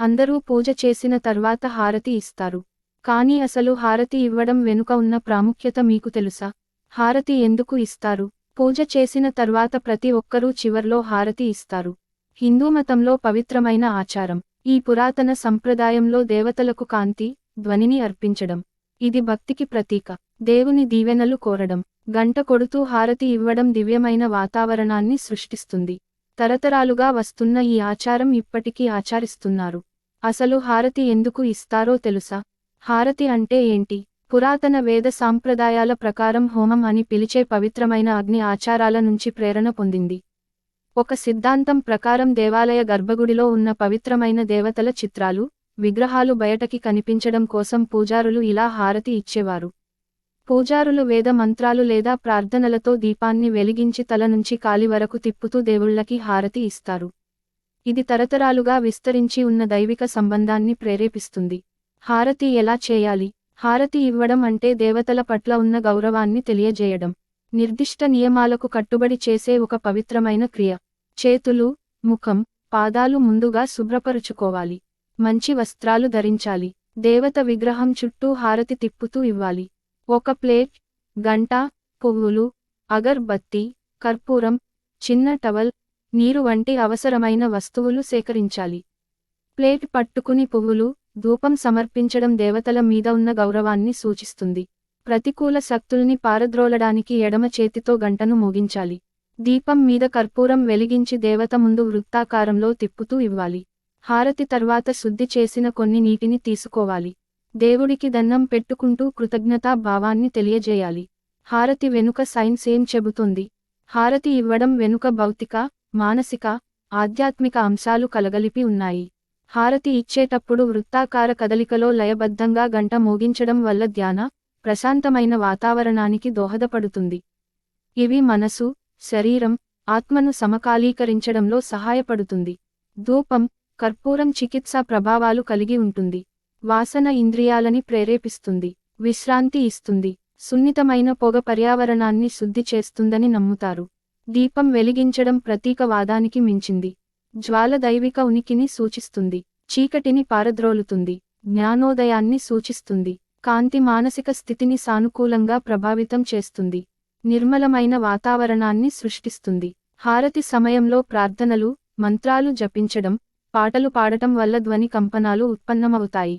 అందరూ పూజ చేసిన తర్వాత హారతి ఇస్తారు. కానీ అసలు హారతి ఇవ్వడం వెనుక ఉన్న ప్రాముఖ్యత మీకు తెలుసా? హారతి ఎందుకు ఇస్తారు? పూజ చేసిన తర్వాత ప్రతి ఒక్కరూ చివర్లో హారతి ఇస్తారు. హిందూ మతంలో పవిత్రమైన ఆచారం. ఈ పురాతన సంప్రదాయంలో దేవతలకు కాంతి ధ్వనిని అర్పించడం. ఇది భక్తికి ప్రతీక. దేవుని దీవెనలు కోరడం. గంట కొడుతూ హారతి ఇవ్వడం దివ్యమైన వాతావరణాన్ని సృష్టిస్తుంది. తరతరాలుగా వస్తున్న ఈ ఆచారం ఇప్పటికీ ఆచరిస్తున్నారు. అసలు హారతి ఎందుకు ఇస్తారో తెలుసా? హారతి అంటే ఏంటి? పురాతన వేద సాంప్రదాయాల ప్రకారం హోమం అని పిలిచే పవిత్రమైన అగ్ని ఆచారాల నుంచి ప్రేరణ పొందింది. ఒక సిద్ధాంతం ప్రకారం దేవాలయ గర్భగుడిలో ఉన్న పవిత్రమైన దేవతల చిత్రాలు విగ్రహాలు బయటకి కనిపించడం కోసం పూజారులు ఇలా హారతి ఇచ్చేవారు. పూజారులు వేద మంత్రాలు లేదా ప్రార్థనలతో దీపాన్ని వెలిగించి తల నుంచి కాలి వరకు తిప్పుతూ దేవుళ్ళకి హారతి ఇస్తారు. ఇది తరతరాలుగా విస్తరించి ఉన్న దైవిక సంబంధాన్ని ప్రేరేపిస్తుంది. హారతి ఎలా చేయాలి? హారతి ఇవ్వడం అంటే దేవతల పట్ల ఉన్న గౌరవాన్ని తెలియజేయడం. నిర్దిష్ట నియమాలకు కట్టుబడి చేసే ఒక పవిత్రమైన క్రియ. చేతులు ముఖం పాదాలు ముందుగా శుభ్రపరుచుకోవాలి. మంచి వస్త్రాలు ధరించాలి. దేవత విగ్రహం చుట్టూ హారతి తిప్పుతూ ఇవ్వాలి. ఒక ప్లేట్ గంట పువ్వులు అగర్బత్తి కర్పూరం చిన్న టవల్ నీరు వంటి అవసరమైన వస్తువులు సేకరించాలి. ప్లేట్ పట్టుకుని పువ్వులు ధూపం సమర్పించడం దేవతల మీద ఉన్న గౌరవాన్ని సూచిస్తుంది. ప్రతికూల శక్తుల్ని పారద్రోలడానికి ఎడమ చేతితో గంటను మోగించాలి. దీపం మీద కర్పూరం వెలిగించి దేవత ముందు వృత్తాకారంలో తిప్పుతూ ఇవ్వాలి. హారతి తర్వాత శుద్ధి చేసిన కొన్ని నీటిని తీసుకోవాలి. దేవుడికి దన్నం పెట్టుకుంటూ కృతజ్ఞతా భావాన్ని తెలియజేయాలి. హారతి వెనుక సైన్స్ ఏం చెబుతుంది? హారతి ఇవ్వడం వెనుక భౌతిక మానసిక ఆధ్యాత్మిక అంశాలు కలగలిపి ఉన్నాయి. హారతి ఇచ్చేటప్పుడు వృత్తాకార కదలికలో లయబద్ధంగా గంట మోగించడం వల్ల ధ్యాన ప్రశాంతమైన వాతావరణానికి దోహదపడుతుంది. ఇవి మనసు శరీరం ఆత్మను సమకాలీకరించడంలో సహాయపడుతుంది. ధూపం కర్పూరం చికిత్సా ప్రభావాలు కలిగి ఉంటుంది. వాసన ఇంద్రియాలని ప్రేరేపిస్తుంది విశ్రాంతి ఇస్తుంది సున్నితమైన పొగ పర్యావరణాన్ని శుద్ధి చేస్తుందని నమ్ముతారు. దీపం వెలిగించడం ప్రతీకవాదానికి మించింది. జ్వాల దైవిక ఉనికిని సూచిస్తుంది చీకటిని పారద్రోలుతుంది జ్ఞానోదయాన్ని సూచిస్తుంది కాంతి మానసిక స్థితిని సానుకూలంగా ప్రభావితం చేస్తుంది నిర్మలమైన వాతావరణాన్ని సృష్టిస్తుంది. హారతి సమయంలో ప్రార్థనలు మంత్రాలు జపించడం పాటలు పాడటం వల్ల ధ్వని కంపనాలు ఉత్పన్నమవుతాయి.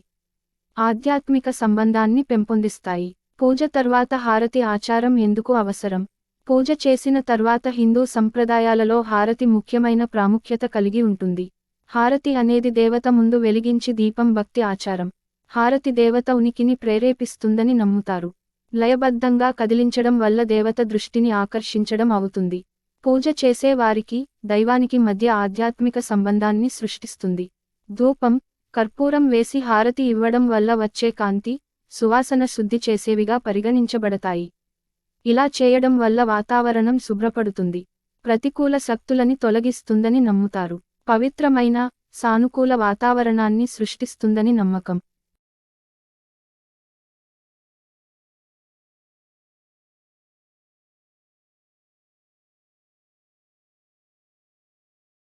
ఆధ్యాత్మిక సంబంధాన్ని పెంపొందిస్తాయి. పూజ తర్వాత హారతి ఆచారం ఎందుకు అవసరం? పూజ చేసిన తర్వాత హిందూ సంప్రదాయాలలో హారతి ముఖ్యమైన ప్రాముఖ్యత కలిగి ఉంటుంది. హారతి అనేది దేవత ముందు వెలిగించి దీపం భక్తి ఆచారం. హారతి దేవత ఉనికిని ప్రేరేపిస్తుందని నమ్ముతారు. లయబద్ధంగా కదిలించడం వల్ల దేవత దృష్టిని ఆకర్షించడం అవుతుంది. పూజ చేసే వారికి దైవానికి మధ్య ఆధ్యాత్మిక సంబంధాన్ని సృష్టిస్తుంది. ధూపం కర్పూరం వేసి హారతి ఇవ్వడం వల్ల వచ్చే కాంతి సువాసన శుద్ధి చేసేవిగా పరిగణించబడతాయి. ఇలా చేయడం వల్ల వాతావరణం శుభ్రపడుతుంది. ప్రతికూల శక్తులని తొలగిస్తుందని నమ్ముతారు. పవిత్రమైన సానుకూల వాతావరణాన్ని సృష్టిస్తుందని నమ్మకం.